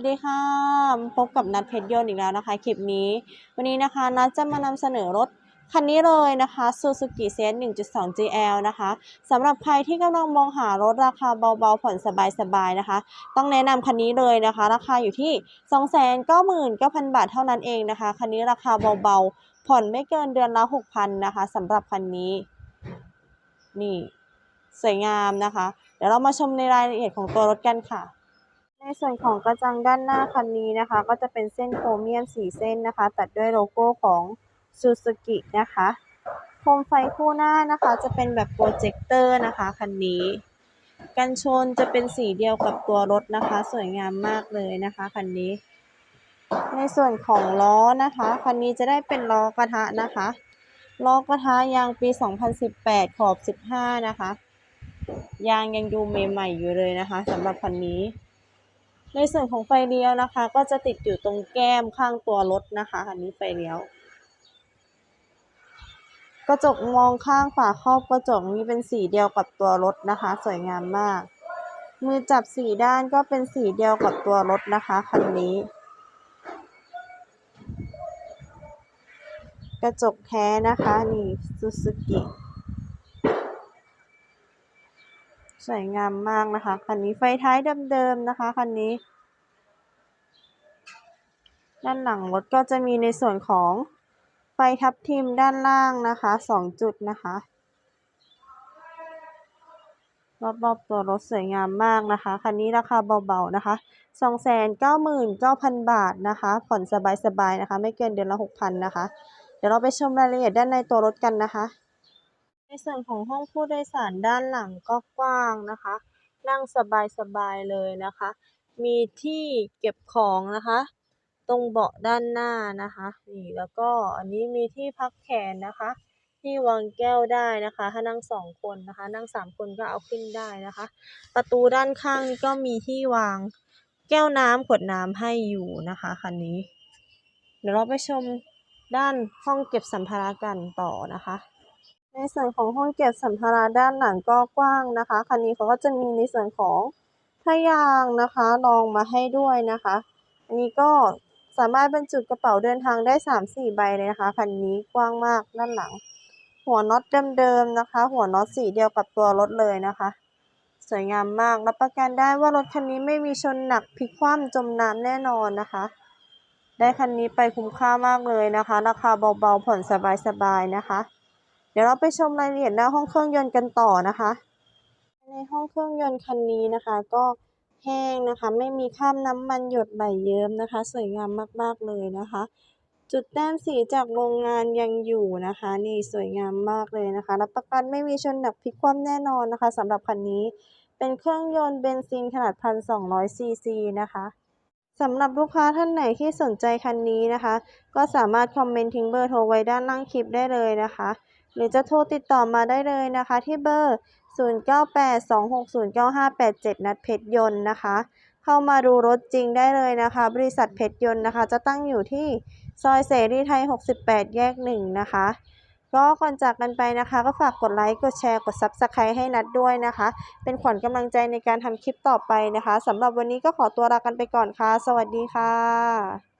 วัสดีค่ะ พบกับนัดเพชรยนต์อีกแล้วนะคะ คลิปนี้ วันนี้นะคะ นัดจะมานำเสนอรถคันนี้เลยนะคะ Suzuki c 1.2 GL นะคะสำหรับใครที่กำลังมองหารถราคาเบาๆ ผ่อนสบายๆ นะคะ ต้องแนะนำคันนี้เลยนะคะ ราคาอยู่ที่ 299,000 บาทเท่านั้นเองนะคะ คันนี้ราคาเบาๆ ผ่อนไม่เกินเดือนละ 6,000 นะคะสำหรับคันนี้ นี่ สวยงามนะคะ เดี๋ยวเรามาชมในรายละเอียดของตัวรถกันค่ะ ในส่วนของกระจังด้านหน้าคันนี้นะคะ ก็จะเป็นเส้นโครเมียมสีเส้นนะคะ ตัดด้วยโลโก้ของซูซูกินะคะโคมไฟคู่หน้านะคะจะเป็นแบบโปรเจคเตอร์นะคะคันนี้ กันชนจะเป็นสีเดียวกับตัวรถนะคะ สวยงามมากเลยนะคะคันนี้ ในส่วนของล้อนะคะคันนี้จะได้เป็นล้อกระทะนะคะล้อกระทะยางปี 2018 ขอบ 15 นะคะ ยางยังดูใหม่ๆอยู่เลยนะคะสำหรับคันนี้ ในส่วนของไฟเลี้ยวนะคะ ก็จะติดอยู่ตรงแก้มข้างตัวรถนะคะคันนี้ไฟเลี้ยว กระจกมองข้างฝาครอบกระจกนี้เป็นสีเดียวกับตัวรถนะคะ สวยงามมาก มือจับสีด้านก็เป็นสีเดียวกับตัวรถนะคะคันนี้ กระจกแท้นะคะนี่ซูซูกิ สวยงามมากนะคะ คันนี้ไฟท้ายเดิมๆนะคะ คันนี้ ด้านหลังรถก็จะมีในส่วนของไฟทับทิมด้านล่างนะคะสองจุดนะคะรอบๆตัวรถสวยงามมากนะคะ คันนี้ราคาเบาๆนะคะ 299,000 บาทนะคะ ผ่อนสบายๆนะคะ ไม่เกินเดือนละ 6,000 นะคะ เดี๋ยวเราไปชมรายละเอียดด้านในตัวรถกันนะคะ ในส่วนของห้องผู้โดยสารด้านหลังก็กว้างนะคะ นั่งสบายๆเลยนะคะ มีที่เก็บของนะคะ ตรงเบาะด้านหน้านะคะนี่แล้วก็อันนี้มีที่พักแขนนะคะ ที่วางแก้วได้นะคะ ถ้านั่งสองคนนะคะ นั่งสามคนก็เอาขึ้นได้นะคะ ประตูด้านข้างก็มีที่วางแก้วน้ำขวดน้ำให้อยู่นะคะคันนี้ เดี๋ยวเราไปชมด้านห้องเก็บสัมภาระกันต่อนะคะ ในส่วนของห้องเก็บสัมภาระด้านหลังก็กว้างนะคะ คันนี้เขาก็จะมีในส่วนของผ้ายางนะคะรองมาให้ด้วยนะคะ อันนี้ก็สามารถบรรจุกระเป๋าเดินทางได้ 3-4 ใบเลยนะคะ คันนี้กว้างมากด้านหลัง หัวน็อตเดิมๆนะคะ หัวน็อตสีเดียวกับตัวรถเลยนะคะ สวยงามมาก รับประกันได้ว่ารถคันนี้ไม่มีชนหนักพลิกคว่ำจมน้ำแน่นอนนะคะ ได้คันนี้ไปคุ้มค่ามากเลยนะคะ ราคาเบาๆผ่อนสบายๆนะคะ ดี๋ยวเราไปชมรายละเอียดหน้าห้องเครื่องยนต์กันต่อนะคะ ในห้องเครื่องยนต์คันนี้นะคะ ก็แห้งนะคะ ไม่มีคราบน้ำมันหยดไหลเยิ้มนะคะ สวยงามมากๆเลยนะคะ จุดแต้มสีจากโรงงานยังอยู่นะคะ นี่สวยงามมากเลยนะคะ รับประกันไม่มีชนหนักพลิกคว่ำแน่นอนนะคะสำหรับคันนี้เป็นเครื่องยนต์เบนซินขนาด 1,200 ซีซีนะคะสำหรับลูกค้าท่านไหนที่สนใจคันนี้นะคะ ก็สามารถคอมเมนต์ทิ้งเบอร์โทรไว้ด้านล่างคลิปได้เลยนะคะ หรือจะโทรติดต่อมาได้เลยนะคะ ที่เบอร์ 0982609587 นัดเพชรยนต์นะคะ เข้ามาดูรถจริงได้เลยนะคะ บริษัทเพชรยนต์นะคะ จะตั้งอยู่ที่ซอยเสรีไทย 68 แยก 1 นะคะก็ก่อนจากกันไปนะคะ ก็ฝากกดไลค์กดแชร์กด Subscribe ให้นัดด้วยนะคะ เป็นขวัญกำลังใจในการทำคลิปต่อไปนะคะสำหรับวันนี้ก็ขอตัวลากันไปก่อนค่ะ สวัสดีค่ะ